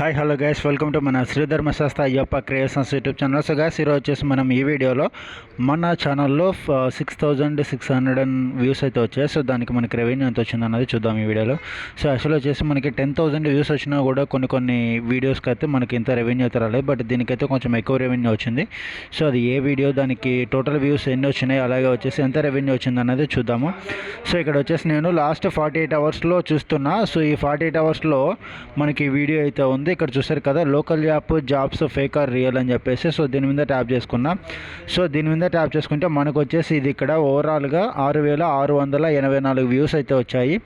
Hi hello guys welcome to మన Sri Dharma Shastra Ayyappa creations YouTube channel so guys ఈరోజు వచ్చేసి మనం ఈ వీడియోలో మన ఛానల్లో six thousand six hundred and views అయితే వచ్చాయి. సో దానికి మనకి రెవెన్యూ ఎంత వచ్చింది అన్నది చూద్దాం ఈ వీడియోలో. సో యాక్చువల్ వచ్చేసి మనకి టెన్ థౌసండ్ వ్యూస్ వచ్చినా కూడా కొన్ని కొన్ని వీడియోస్కి అయితే మనకి ఇంత రెవెన్యూ అయితే రాలేదు. బట్ దీనికైతే కొంచెం ఎక్కువ రెవెన్యూ వచ్చింది. సో అది ఏ వీడియో దానికి టోటల్ వ్యూస్ ఎన్ని వచ్చినాయి అలాగే వచ్చేసి ఎంత రెవెన్యూ వచ్చింది అన్నది చూద్దాము. సో ఇక్కడ వచ్చేసి నేను లాస్ట్ ఫార్టీ ఎయిట్ అవర్స్లో చూస్తున్నా. సో ఈ ఫార్టీ ఎయిట్ అవర్స్లో మనకి వీడియో అయితే ఉంది. ఇక్కడ చూసారు కదా. Local app jobs fake or real అని చెప్పేసి సో దీని మీద ట్యాప్ చేసుకున్నాం. సో దీని మీద ట్యాప్ చేసుకుంటే మనకు వచ్చేసి ఇది ఇక్కడ ఓవరాల్గా ఆరు వేల ఆరు వందల ఎనభై నాలుగు వ్యూస్ అయితే వచ్చాయి.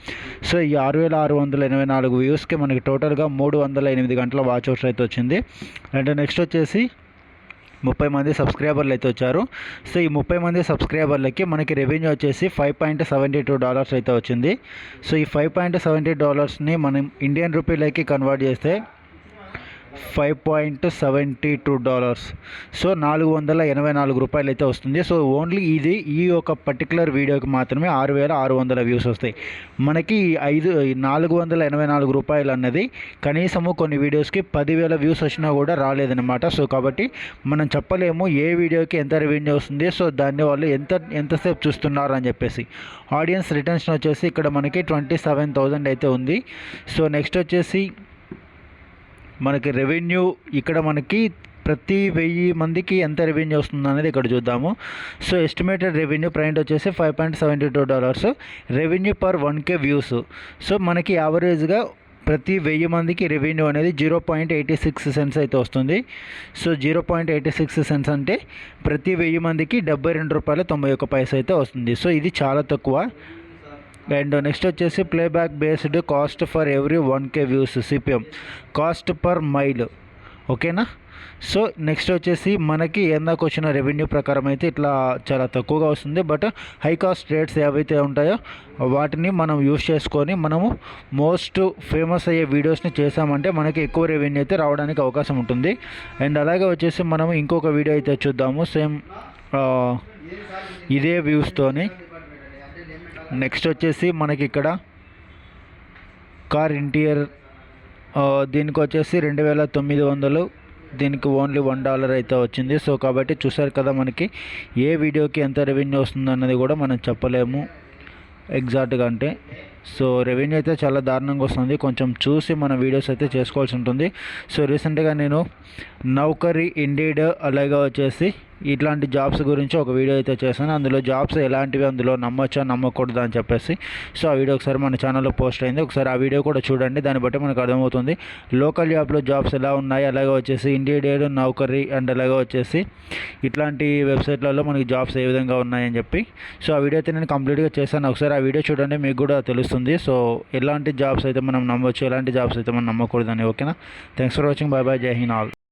సో ఈ ఆరు వేల ఆరు వందల ఎనభై నాలుగు వ్యూస్కి మనకి టోటల్గా మూడు వందల ఎనిమిది గంటల వాచ్ అవర్స్ అయితే వచ్చింది. అండ్ నెక్స్ట్ వచ్చేసి ముప్పై మంది సబ్స్క్రైబర్లు అయితే వచ్చారు. సో ఈ ముప్పై మంది సబ్స్క్రైబర్లకి మనకి రెవెన్యూ వచ్చేసి five point seventy two dollars అయితే వచ్చింది. సో ఈ ఫైవ్ పాయింట్ సెవెంటీ డాలర్స్ని మనం ఇండియన్ రూపీలోకి కన్వర్ట్ చేస్తే five point seventy two dollars. So నాలుగు వందల ఎనభై నాలుగు రూపాయలు అయితే వస్తుంది. సో ఓన్లీ ఇది ఈ ఒక పర్టికులర్ వీడియోకి మాత్రమే ఆరు వేల ఆరు వందల వ్యూస్ వస్తాయి. మనకి ఐదు నాలుగు వందల ఎనభై నాలుగు రూపాయలు అన్నది కనీసము కొన్ని వీడియోస్కి పదివేల వ్యూస్ వచ్చినా కూడా రాలేదన్నమాట. సో కాబట్టి మనం చెప్పలేము ఏ వీడియోకి ఎంత రెవెన్యూ వస్తుంది. సో దాన్ని వాళ్ళు ఎంత ఎంతసేపు చూస్తున్నారు అని చెప్పేసి. ఆడియన్స్ రిటర్న్స్ వచ్చేసి ఇక్కడ మనకి ట్వంటీ సెవెన్ థౌజండ్ అయితే ఉంది. సో నెక్స్ట్ వచ్చేసి మనకి రెవెన్యూ ఇక్కడ మనకి ప్రతి వెయ్యి మందికి ఎంత రెవెన్యూ వస్తుంది అనేది ఇక్కడ చూద్దాము. సో ఎస్టిమేటెడ్ రెవెన్యూ ప్రైంట్ వచ్చేసి five point seventy two dollars revenue per one K views so మనకి యావరేజ్గా ప్రతి వెయ్యి మందికి రెవెన్యూ అనేది zero point eighty six cents అయితే వస్తుంది. So zero point eighty six cents అంటే ప్రతి వెయ్యి మందికి డెబ్బై రెండు రూపాయల తొంభై ఒక్క పైస అయితే వస్తుంది. సో ఇది చాలా తక్కువ. అండ్ నెక్స్ట్ వచ్చేసి playback based cost for every one K views CPM. Cost per mile. ఓకేనా? సో నెక్స్ట్ వచ్చేసి మనకి ఎందాక వచ్చిన రెవెన్యూ ప్రకారం అయితే ఇట్లా చాలా తక్కువగా వస్తుంది. బట్ హై కాస్ట్ రేట్స్ ఏవైతే ఉంటాయో వాటిని మనం యూస్ చేసుకొని మనము మోస్ట్ ఫేమస్ అయ్యే వీడియోస్ని చేసామంటే మనకి ఎక్కువ రెవెన్యూ అయితే రావడానికి అవకాశం ఉంటుంది. అండ్ అలాగే వచ్చేసి మనం ఇంకొక వీడియో అయితే చూద్దాము. సేమ్ ఇదే వ్యూస్తోని. నెక్స్ట్ వచ్చేసి మనకి ఇక్కడ కార్ ఇంటీరియర్ దీనికి వచ్చేసి రెండు వేల తొమ్మిది వందలు దీనికి ఓన్లీ వన్ డాలర్ అయితే వచ్చింది. సో కాబట్టి చూసారు కదా మనకి ఏ వీడియోకి ఎంత రెవెన్యూ వస్తుంది అన్నది కూడా మనం చెప్పలేము. ఎగ్జాక్ట్గా అంటే సో రెవెన్యూ అయితే చాలా దారుణంగా వస్తుంది. కొంచెం చూసి మన వీడియోస్ అయితే చేసుకోవాల్సి ఉంటుంది. సో రీసెంట్గా నేను నౌకరీ ఇండీడ్ అలాగే వచ్చేసి ఇట్లాంటి జాబ్స్ గురించి ఒక వీడియో అయితే చేశాను. అందులో జాబ్స్ ఎలాంటివి అందులో నమ్మొచ్చా నమ్మకూడదు అని చెప్పేసి సో ఆ వీడియో ఒకసారి మన ఛానల్లో పోస్ట్ అయింది. ఒకసారి ఆ వీడియో కూడా చూడండి. దాన్ని బట్టి మనకు అర్థమవుతుంది. లోకల్ జాబ్లో జాబ్స్ ఎలా ఉన్నాయి? అలాగే వచ్చేసి ఇండియడ్ నౌకరీ అండ్ అలాగే వచ్చేసి ఇట్లాంటి వెబ్సైట్లలో మనకి జాబ్స్ ఏ విధంగా ఉన్నాయని చెప్పి సో ఆ వీడియో అయితే నేను కంప్లీట్గా చేశాను. ఒకసారి ఆ వీడియో చూడండి. మీకు కూడా తెలుస్తుంది. సో ఎలాంటి జాబ్స్ అయితే మనం నమ్మవచ్చు ఎలాంటి జాబ్స్ అయితే మనం నమ్మకూడదని ఓకేనా? Thanks for watching bye bye Jai Hind all